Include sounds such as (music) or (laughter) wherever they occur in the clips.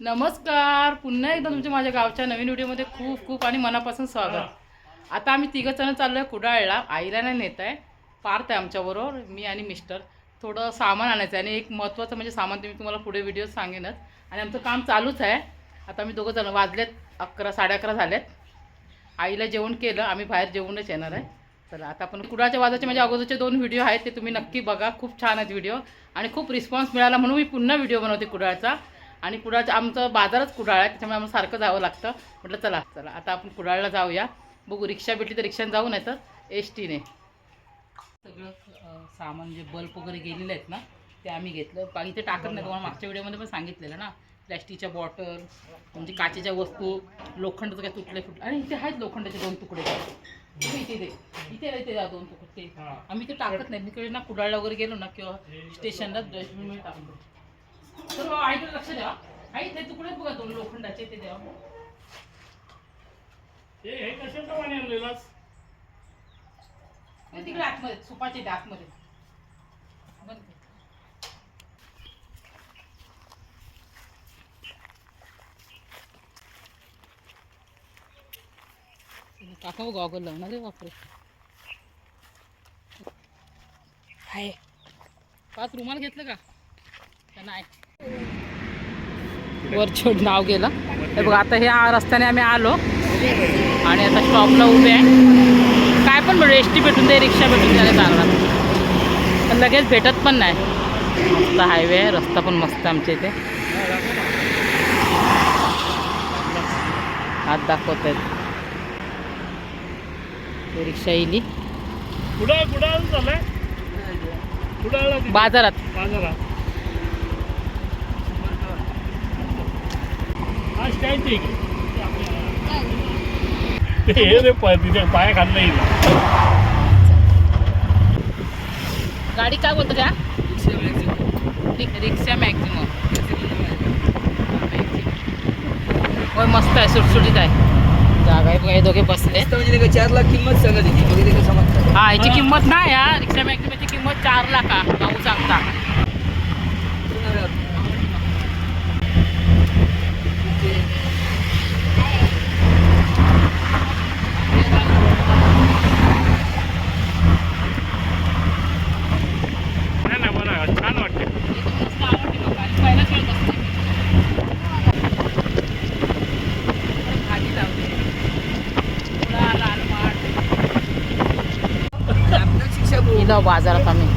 नमस्कार. पुन्हा एकदा तुमच्या माझ्या गावच्या नवीन व्हिडिओमध्ये खूप खूप आणि मनापासून स्वागत. आता आम्ही तिघं जण चाललो आहे कुडाळला. आईला नाही नेत आहे. पार्थ आहे आमच्याबरोबर मी आणि मिस्टर. थोडं सामान आणायचं आहे आणि एक महत्त्वाचं म्हणजे सामान ते मी तुम्हाला पुढे व्हिडिओ सांगेनच. आणि आमचं काम चालूच आहे. आता आम्ही दोघं जण वाजलेत. अकरा साडे अकरा झालेत. आईला जेवण केलं. आम्ही बाहेर जेवूनच येणार आहे. चला आता आपण कुडाळच्या वाजाचे म्हणजे अगोदरचे दोन व्हिडिओ आहेत ते तुम्ही नक्की बघा. खूप छान आहेत व्हिडिओ. आणि खूप रिस्पॉन्स मिळाला म्हणून मी पुन्हा व्हिडिओ बनवते कुडाळचा. आणि कुडाळचा आमचं बाजारच कुडाळ आहे त्याच्यामुळे आम्हाला सारखं जावं लागतं. म्हटलं चला चला आता आपण कुडाळला जाऊया. बघू रिक्षा भेटली तर रिक्षाने जाऊ नाही तर एस टीने सगळं सामान जे बल्ब वगैरे गेलेले आहेत ना ते आम्ही घेतलं. बा इथे टाकत नाही तुम्हाला मागच्या व्हिडिओमध्ये पण सांगितलेलं ना. प्लॅस्टिकच्या बॉटल म्हणजे काचेच्या वस्तू लोखंडाचं काय तुटले फुटले. आणि इथे आहेत लोखंडाचे दोन तुकडे. इथे इथे इथे इथे दोन तुकडे. ते. आम्ही ते टाकत नाही. तिकडे ना कुडाळला वगैरे गेलो ना किंवा स्टेशनला डस्टबिनमध्ये टाकतो तर आईकडे लक्ष द्या. आई ते तुकडे बघा दोन लोखंडाचे ते द्या. हे हे कशाचं पाणी आणलेलास ते तिकडे आतमध्ये सुपाचे ते आतमध्ये. बंद कर. काका गॉगल लावणार रे बापरे आहे पाच रुमाल घेतलं का? का नाही वर छोट नाव गेलं हे बघ आता ह्या रस्त्याने आम्ही आलो. आणि आता स्टॉपला उभे आहे. काय पण भेटू एस टी भेटून दे रिक्षा भेटून द्यायला चांगला पण लगेच भेटत पण नाही. मस्त हायवे आहे रस्ता पण मस्त आहे आमच्या इथे. हात दाखवत आहेत. रिक्षा येईल. बाजारात. बाजारात. हा (laughs) हे पाया खाल्लं गाडी काय बोलतो त्या? रि- रिक्षा मॅक्झिमम. होय मस्त आहे सुटसुटीत आहे. जागा आहे बघा हे दोघे बसले. म्हणजे का चार लाख किंमत सांगा त्याची का समजतं. हा याची किंमत नाही या रिक्षा मॅक्झिममची किंमत चार लाख हा भाऊ सांगता नाही नाही बरं छान वाटते मस्त आवडते बघा आणि पहिलाच वेळ बसते भाजी लावते मुळा, लाल माठ. आपलं शिक्षा बरोबर गेलो बाजारात आम्ही बरोबर ना शिक्षा आपण त्यांचा बरोबर स्कीम बाजारात आम्ही.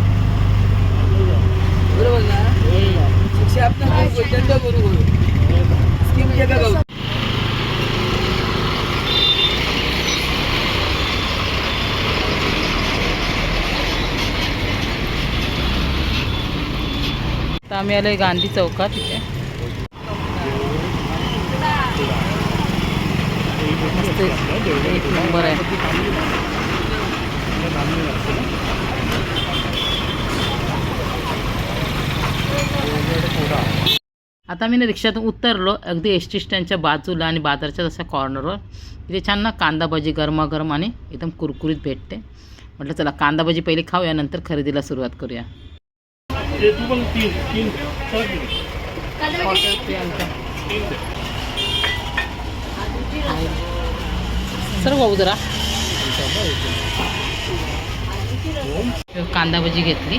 तर आम्ही आलोय गांधी चौकात तिथे मस्त एक नंबर आहे. आता मी ना रिक्षातून उतरलो अगदी एस टी स्टँडच्या बाजूला आणि बाजारच्या तशा कॉर्नरवर तिथे छान ना कांदा भजी गरमागरम आणि एकदम कुरकुरीत भेटते. म्हटलं चला कांदा भजी पहिले खाऊया नंतर खरेदीला सुरुवात करूया. सर सर्व भाऊ जरा कांदा भजी घेतली.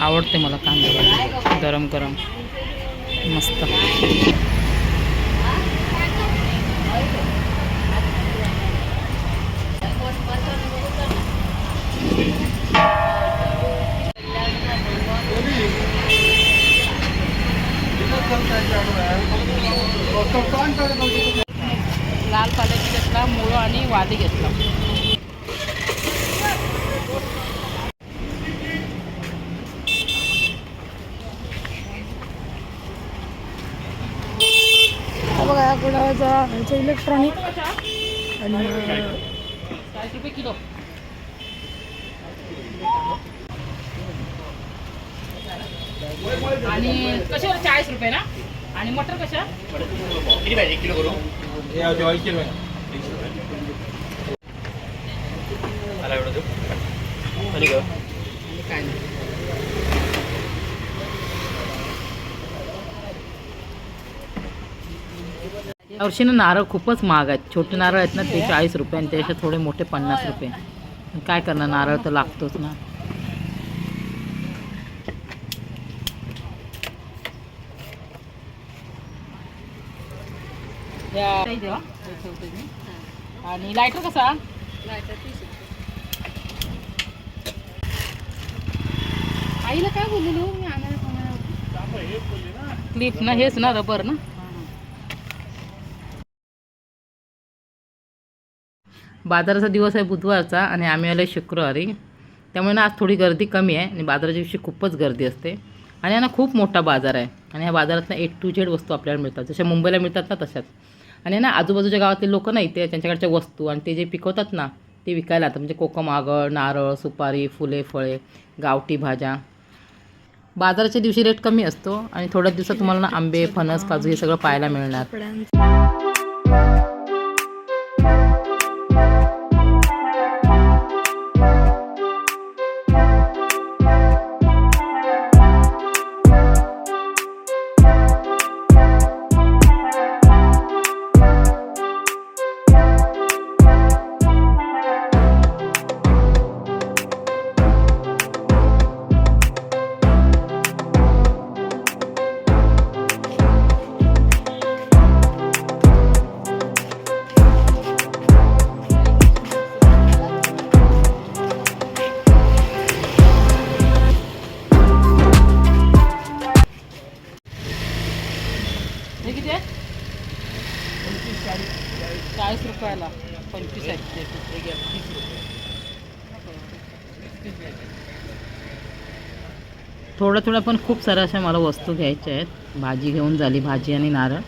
आवडते मला कांदा भजी. गरम गरम. मस्त. लाल पाल्याची घेतला मुळं आणि वादी घेतला. कुडाळचा ह्याचं इलेक्ट्रॉनिक आणि चाळीस रुपये किलो आणि कशावर चाळीस रुपये ना? आणि मटर कशा? आणि काय? नाही यावर्षी ना नारळ खूपच महाग आहेत. छोटे नारळ आहेत ना ते चाळीस रुपये आणि त्यापेक्षा थोडे मोठे पन्नास रुपये. काय करणार नारळ तर लागतोच ना. आणि लायटर कसा? आईला काय बोललेलो? मी आणायला क्लिप ना हेच ना रबर ना. बाजाराचा दिवस आहे बुधवारचा आणि आम्ही आलो शुक्रवारी. त्यामुळे ना आज थोडी गर्दी कमी आहे आणि बाजाराच्या दिवशी खूपच गर्दी असते. आणि ना खूप मोठा बाजार आहे. आणि ह्या बाजारात ना ए टू झेड वस्तू आपल्याला मिळतात. जशा मुंबईला मिळतात ना तशाच. आणि ना आजूबाजूच्या गावातले लोक ना इथे त्यांच्याकडच्या वस्तू आणि ते जे पिकवतात ना ते विकायला येतात म्हणजे कोकम आगळ नारळ सुपारी फुले फळे गावठी भाज्या. बाजाराच्या दिवशी रेट कमी असतो आणि थोड्याच दिवसात तुम्हाला ना आंबे फणस काजू हे सगळं पाहायला मिळणार. थोड्या पण खूप साऱ्या अशा मला वस्तू घ्यायच्या आहेत. भाजी घेऊन झाली भाजी आणि नारळ.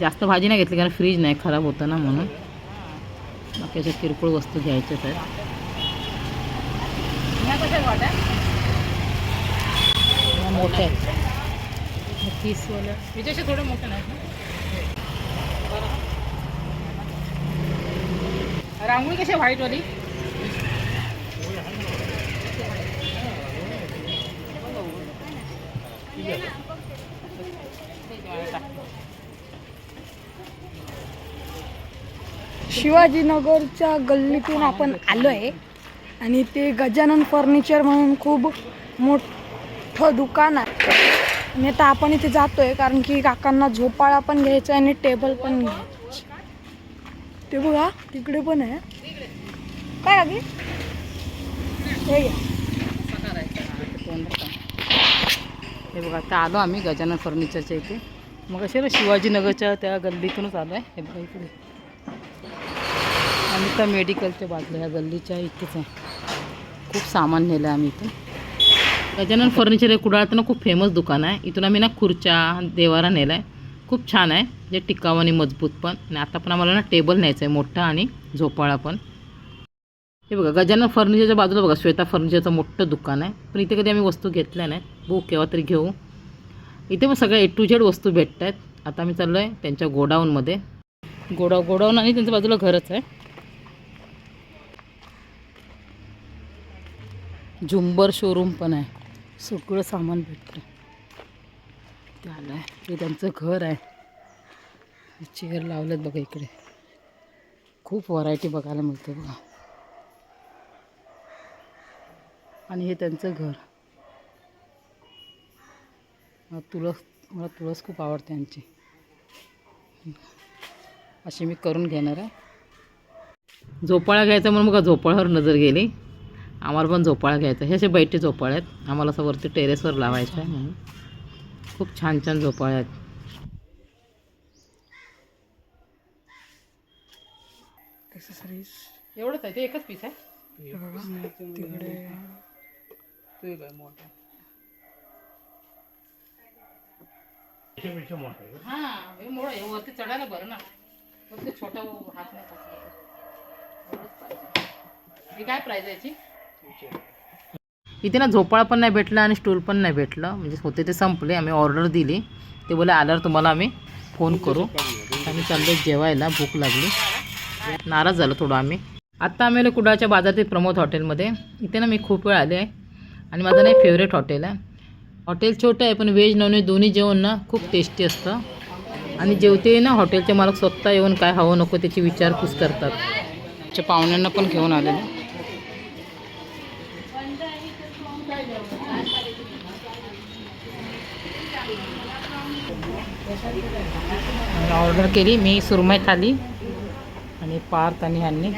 जास्त भाजी नाही घेतली कारण फ्रीज नाही खराब होतं ना म्हणून. बाकी अशा किरकोळ वस्तू घ्यायच्याच आहेत. मोठ्या आहेत. तीसवाल्या हिच्याशी थोडे मोठे नाहीत ना रांगोळी कशी व्हाईटवाली शिवाजीनगरच्या गल्लीतून आपण आलो आहे आणि ते गजानन फर्निचर म्हणून खूप मोठं दुकान आहे. आणि आता आपण इथे जातोय कारण की काकांना झोपाळा पण घ्यायचा आहे आणि टेबल पण घ्यायचं. ते बघा तिकडे पण आहे. काय अगदी हे हे बघा आता आलो आम्ही गजानन फर्निचरच्या इथे. मग असे ना शिवाजीनगरच्या त्या गल्लीतूनच आलो आहे. हे बघा इकडे. आणि त्या मेडिकलच्या बाजूला ह्या गल्लीच्या इथेच आहे. खूप सामान नेलं आहे आम्ही इथून. गजानन फर्निचर हे कुडाळचं ना खूप फेमस दुकान आहे. इथून आम्ही ना खुर्च्या देवारा नेला आहे. खूप छान आहे. जे टिकाऊ आणि मजबूत पण. आणि आता पण आम्हाला ना टेबल न्यायचं आहे मोठा आणि झोपाळा पण. हे बघा गजानन फर्निचरच्या बाजूला बघा श्वेता फर्निचरचं मोठं दुकान आहे. पण इथे कधी आम्ही वस्तू घेतल्या नाही बघू केव्हा तरी घेऊ. इथे मग सगळ्या ए टू झेड वस्तू भेटत आहेत आता मी चाललो आहे त्यांच्या गोडाऊनमध्ये. गोडा गोडाऊन आणि त्यांच्या बाजूला घरच आहे. झुंबर शोरूम पण आहे. सगळं सामान भेटतं ते आलं हे त्यांचं घर आहे. चेअर लावलेत बघा इकडे. खूप व्हरायटी बघायला मिळते बघा. आणि हे त्यांचं घर. मला तुळस मला तुळस खूप आवडते यांची अशी मी करून घेणार आहे. झोपाळा घ्यायचा म्हणून बघा झोपाळ्यावर नजर गेली. आम्हाला पण झोपाळा घ्यायचा. हे असे बैठे झोपाळे आहेत. आम्हाला असं वरती टेरेसवर लावायचं आहे. म्हणून खूप छान छान झोपाळे आहेत. एवढंच आहे ते एकच पीस आहे. हे तिकडे. मोठा हां हे मोठं आहे. वरती चढायला बरं ना. वरती छोटा हात नाही टाकला तर. एवढंच पाहिजे. ही काय प्राईज आहे याची? इथे ना झोपाळा पण नाही भेटला आणि स्टूल पण नाही भेटलं. म्हणजे होते ते संपले. आम्ही ऑर्डर दिली. ते बोले आल्यावर तुम्हाला आम्ही फोन करू. आम्ही चाललो जेवायला. भूक लागली. नाराज झालो थोडं आम्ही. आत्ता आम्ही कुडाळच्या बाजारातील प्रमोद हॉटेलमध्ये इथे ना मी खूप वेळ आले आहे. आणि माझं ना फेवरेट हॉटेल आहे. हॉटेल छोटं आहे पण व्हेज नॉनव्हेज दोन्ही जेवण ना खूप टेस्टी असतं. आणि जेवते ना हॉटेलचे मालक स्वतः येऊन काय हवं नको त्याची विचारपूस करतात. आमच्या पाहुण्यांना पण घेऊन आलेले ऑर्डर केली मी सुरमई थाली आणि पार्थ आणि ह्यांनी.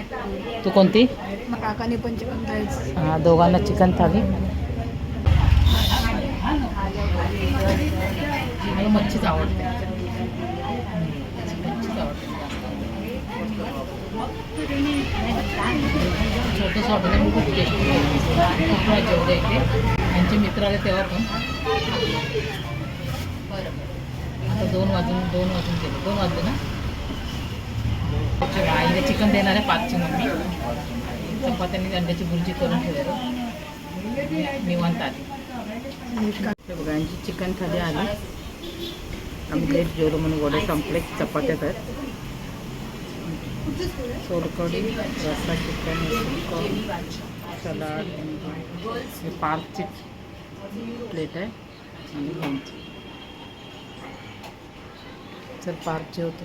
तू कोणती? काकाने पण चिकन खायचं. हा दोघांना चिकन थाली. मला मच्छीच आवडते. मच्छीच आवडते छोटंसं हॉटेल आहे, खूप टेस्टी जेवढे इथे. त्यांचे मित्र आले तेव्हा पण. आता दोन वाजून दोन वाजून गेले. दोन वाजले ना? आईला चिकन देणार आहे पाचची मम्मी. चपात्यांनी अंड्याची भुर्जी करून ठेवली निवांत आली. बघा यांची चिकन थाली आली. आम्ही लेट जेवलो म्हणून वडे संपले चपात्यात आहेत. सोलकढी रस्सा चिकन सलाड हे पार्कची प्लेट आहे. आणि लोणचं. चल पार्क जेवतो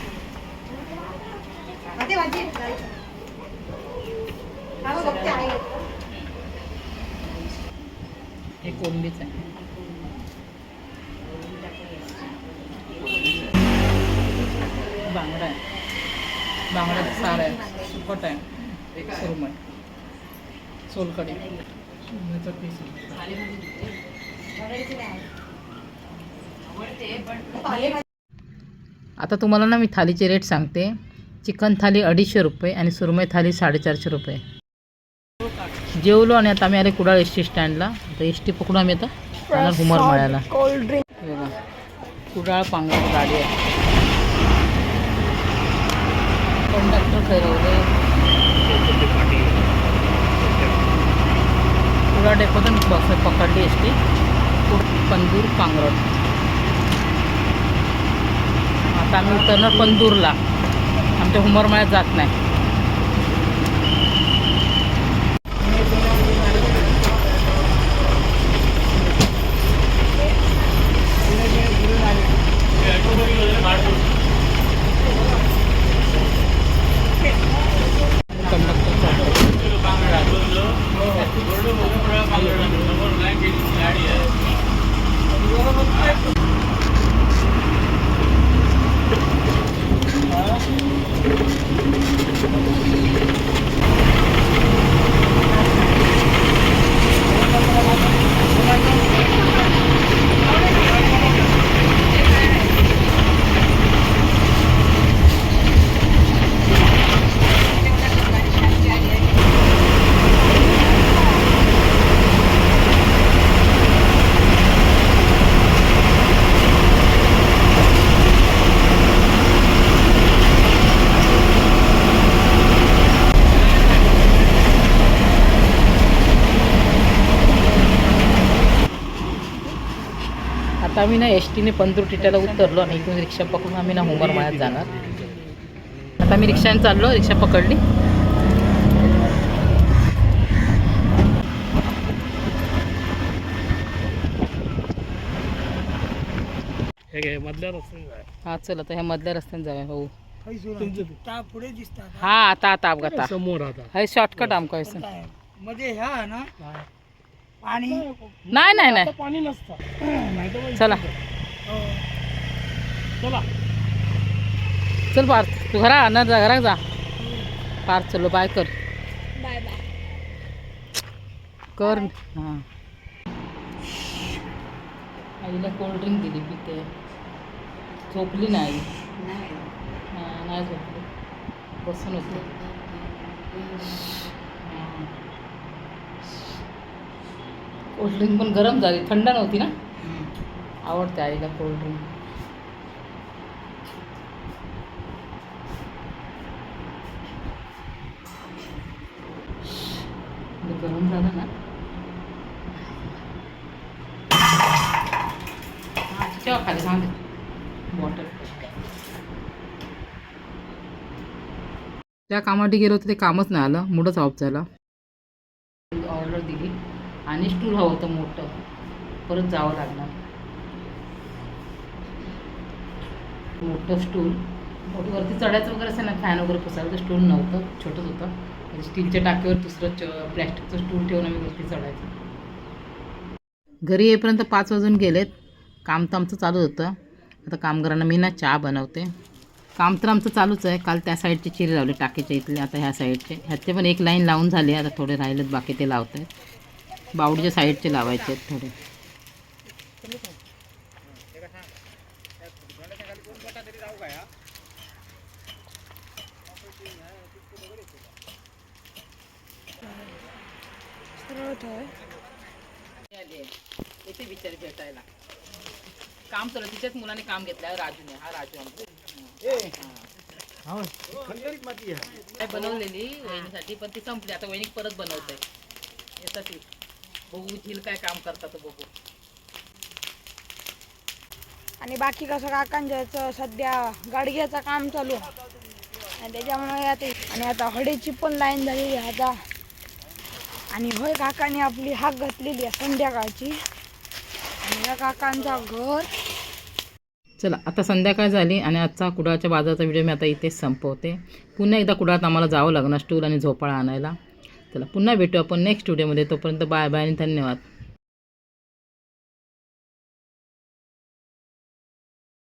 कोलंबीच आहे बांगडा आहे. बांगड्याचं सार आहे. सुकट आहे. सुरमई. सोलकढी. याचा आता तुम्हाला ना मी थालीचे रेट सांगते. चिकन थाली अडीचशे रुपये आणि सुरमई थाली साडेचारशे रुपये. जेवलो आणि आता आम्ही आले कुडाळ एस टी स्टँडला. आता एस टी पकडून आम्ही आता जाणार हुमर मळ्याला. कोल्ड ड्रिंक बघा कुडाळ पांगळ गाडी आहे. कंडक्टर ठरवले कुडाळ डेपोतून बस पकडली एस टी. पंदूर पांगरट आता आम्ही उतरणार पंदूरला. आमच्या हुमरमळ्यात जात नाही. आता आम्ही ना एस टीने टिट्याला उतरलो आणि इथून रिक्षा पकडून आम्ही ना हुमर मळ्यात जाणार. आता मी रिक्षाने चाललो रिक्षा पकडली. हे. हा चल आता ह्या मधल्या रस्त्याने जाऊया हो. हा आता आता अपघात. हा. समोर हे शॉर्टकट आमका? मध्ये ह्या ना पाणी? नाही नाही नाही पाणी नसतं. चला. हो. चला. चल पार्थ. तू घरा ना जा घरा जा. पार्थ चलो बाय कर. Bye bye. कर. हां. आईला कोल्ड्रिंक दिली पिते. झोपली नाही. हां नाही झोपली. बसून होती. कोल्ड्रिंक पण गरम झाली थंड नव्हती ना? आवडते आईला कोल्ड्रिंक गरम झालं ना? खाली सांग त्या कामासाठी गेलो होतं ते कामच नाही आलं. मूडच ऑफ झाला. आणि स्टूल हवं होतं मोठं. परत जावं लागणार. मोठं स्टूल. वरती चढायचं वगैरे असेल ना फॅन वगैरे पुसायला तर स्टूल नव्हतं छोटंच होतं. म्हणजे स्टीलच्या टाकीवर दुसरं च प्लॅस्टिकचं स्टूल ठेवून आम्ही वरती चढायचं. घरी येईपर्यंत पाच वाजून गेलेत. काम तर आमचं चालू होतं. आता कामगारांना मी ना चहा बनवते. काम तर आमचं चालूच आहे. काल त्या साईडचे चिरे लावले टाकीच्या इथले आता ह्या साईडचे. ह्याचे पण एक लाईन लावून झाली आता थोडे राहिलेत बाकी ते लावत आहेत बावडीच्या साईडचे लावायचे आहेत थोडे. येते बिचारी भेटायला. काम चालू तिच्याच मुलाने काम घेतलं राजूने. हा राजू आमचा. काय बनवलेली वहिनीसाठी पण ती संपली. आता वहिनी परत बनवते येतात बघू झील काय काम करतात बघू. आणि बाकी कसं काकांच्या सध्या गाडग्याचं काम चालू आहे. आणि त्याच्यामुळे आता आणि आता हळीची पण लाईन झालेली आहे आता. आणि होय काकाने आपली हाक घातलेली आहे संध्याकाळची. आणि या काकांचा घर चला आता संध्याकाळ झाली आणि आजचा कुडाळच्या बाजाराचा व्हिडिओ मी आता इथेच संपवते. पुन्हा एकदा कुडाळात आम्हाला जावं लागणार स्टूल आणि झोपाळा आणायला. चला पुन्हा भेटू आपण नेक्स्ट व्हिडिओमध्ये तोपर्यंत बाय बाय आणि धन्यवाद.